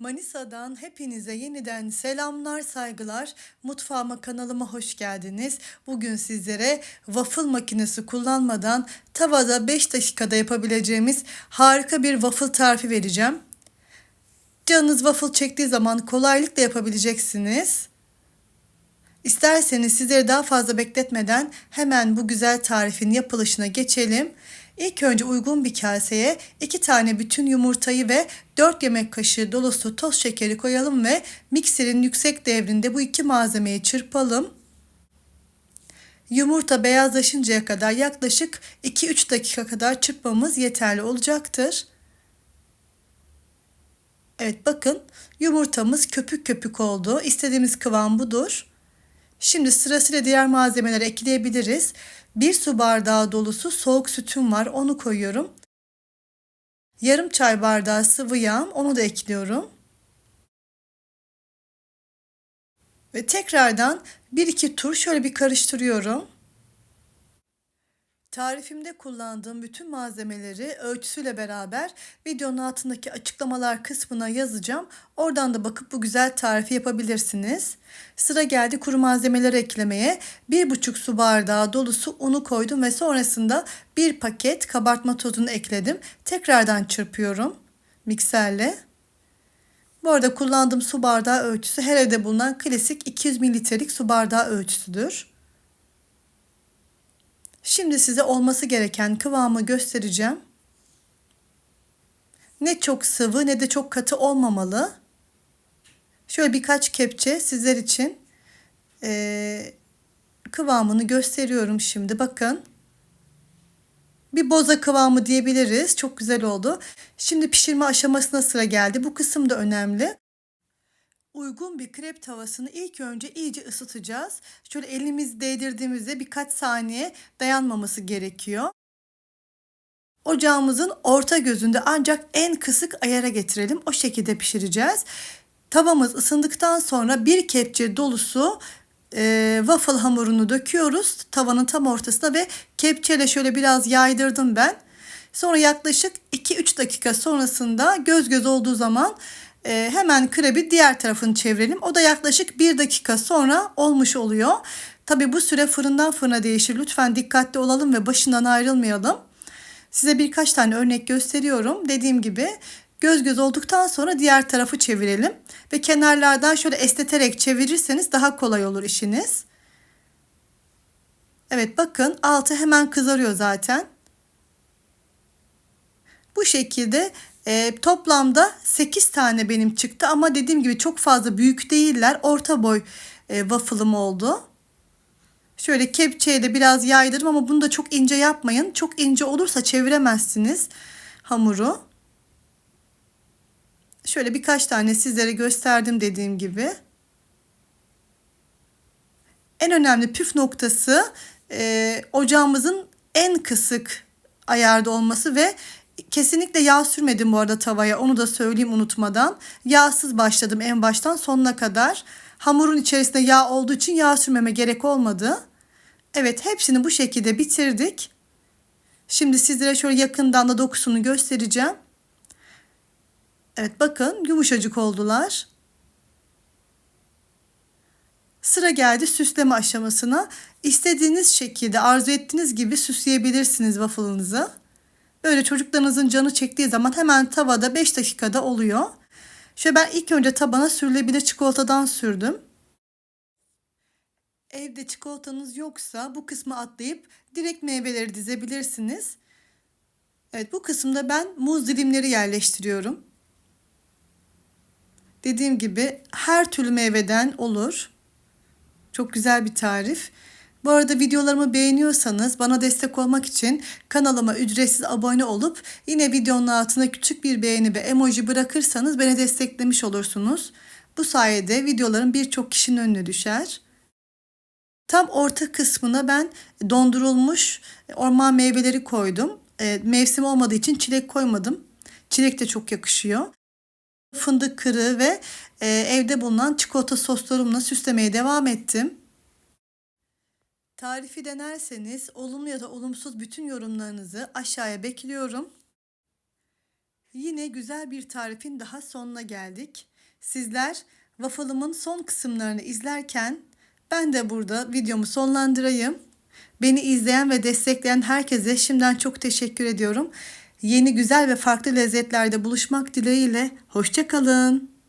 Manisa'dan hepinize yeniden selamlar, saygılar. Mutfağıma kanalıma hoş geldiniz. Bugün sizlere waffle makinesi kullanmadan tavada 5 dakikada yapabileceğimiz harika bir waffle tarifi vereceğim. Canınız waffle çektiği zaman kolaylıkla yapabileceksiniz. İsterseniz sizleri daha fazla bekletmeden hemen bu güzel tarifin yapılışına geçelim. İlk önce uygun bir kaseye 2 tane bütün yumurtayı ve 4 yemek kaşığı dolusu toz şekeri koyalım ve mikserin yüksek devrinde bu iki malzemeyi çırpalım. Yumurta beyazlaşıncaya kadar yaklaşık 2-3 dakika kadar çırpmamız yeterli olacaktır. Evet bakın yumurtamız köpük köpük oldu. İstediğimiz kıvam budur. Şimdi sırasıyla diğer malzemeleri ekleyebiliriz. Bir su bardağı dolusu soğuk sütüm var. Onu koyuyorum. Yarım çay bardağı sıvı yağım. Onu da ekliyorum. Ve tekrardan bir iki tur şöyle bir karıştırıyorum. Tarifimde kullandığım bütün malzemeleri ölçüsüyle beraber videonun altındaki açıklamalar kısmına yazacağım. Oradan da bakıp bu güzel tarifi yapabilirsiniz. Sıra geldi kuru malzemeleri eklemeye. 1,5 su bardağı dolusu unu koydum ve sonrasında bir paket kabartma tozunu ekledim. Tekrardan çırpıyorum mikserle. Bu arada kullandığım su bardağı ölçüsü her evde bulunan klasik 200 mililitrelik su bardağı ölçüsüdür. Şimdi size olması gereken kıvamı göstereceğim. Ne çok sıvı ne de çok katı olmamalı. Şöyle birkaç kepçe sizler için e, kıvamını gösteriyorum şimdi. Bakın. Bir boza kıvamı diyebiliriz. Çok güzel oldu. Şimdi pişirme aşamasına sıra geldi. Bu kısım da önemli. Uygun bir krep tavasını ilk önce iyice ısıtacağız. Şöyle elimiz değdirdiğimizde birkaç saniye dayanmaması gerekiyor. Ocağımızın orta gözünde ancak en kısık ayara getirelim. O şekilde pişireceğiz. Tavamız ısındıktan sonra bir kepçe dolusu e, waffle hamurunu döküyoruz tavanın tam ortasına ve kepçeyle şöyle biraz yaydırdım ben. Sonra yaklaşık 2-3 dakika sonrasında göz göz olduğu zaman e, hemen krebi diğer tarafını çevirelim. O da yaklaşık 1 dakika sonra olmuş oluyor. Tabi bu süre fırından fırına değişir. Lütfen dikkatli olalım ve başından ayrılmayalım. Size birkaç tane örnek gösteriyorum. Dediğim gibi göz göz olduktan sonra diğer tarafı çevirelim. Ve kenarlardan şöyle esneterek çevirirseniz daha kolay olur işiniz. Evet bakın altı hemen kızarıyor zaten. Bu şekilde e, toplamda 8 tane benim çıktı ama dediğim gibi çok fazla büyük değiller. Orta boy e, waffle'ım oldu. Şöyle kepçeye de biraz yaydırdım ama bunu da çok ince yapmayın. Çok ince olursa çeviremezsiniz hamuru. Şöyle birkaç tane sizlere gösterdim dediğim gibi. En önemli püf noktası e, ocağımızın en kısık ayarda olması ve kesinlikle yağ sürmedim bu arada tavaya onu da söyleyeyim unutmadan. Yağsız başladım en baştan sonuna kadar. Hamurun içerisinde yağ olduğu için yağ sürmeme gerek olmadı. Evet hepsini bu şekilde bitirdik. Şimdi sizlere şöyle yakından da dokusunu göstereceğim. Evet bakın yumuşacık oldular. Sıra geldi süsleme aşamasına. İstediğiniz şekilde arzu ettiğiniz gibi süsleyebilirsiniz waffle'ınızı. Böyle çocuklarınızın canı çektiği zaman hemen tavada 5 dakikada oluyor. Şöyle ben ilk önce tabana sürülebilir çikolatadan sürdüm. Evde çikolatanız yoksa bu kısmı atlayıp direkt meyveleri dizebilirsiniz. Evet bu kısımda ben muz dilimleri yerleştiriyorum. Dediğim gibi her türlü meyveden olur. Çok güzel bir tarif. Bu arada videolarımı beğeniyorsanız bana destek olmak için kanalıma ücretsiz abone olup yine videonun altına küçük bir beğeni ve emoji bırakırsanız beni desteklemiş olursunuz. Bu sayede videolarım birçok kişinin önüne düşer. Tam orta kısmına ben dondurulmuş orman meyveleri koydum. E, mevsim olmadığı için çilek koymadım. Çilek de çok yakışıyor. Fındık kırığı ve e, evde bulunan çikolata soslarımla süslemeye devam ettim. Tarifi denerseniz olumlu ya da olumsuz bütün yorumlarınızı aşağıya bekliyorum. Yine güzel bir tarifin daha sonuna geldik. Sizler waffle'ımın son kısımlarını izlerken ben de burada videomu sonlandırayım. Beni izleyen ve destekleyen herkese şimdiden çok teşekkür ediyorum. Yeni güzel ve farklı lezzetlerde buluşmak dileğiyle. Hoşçakalın.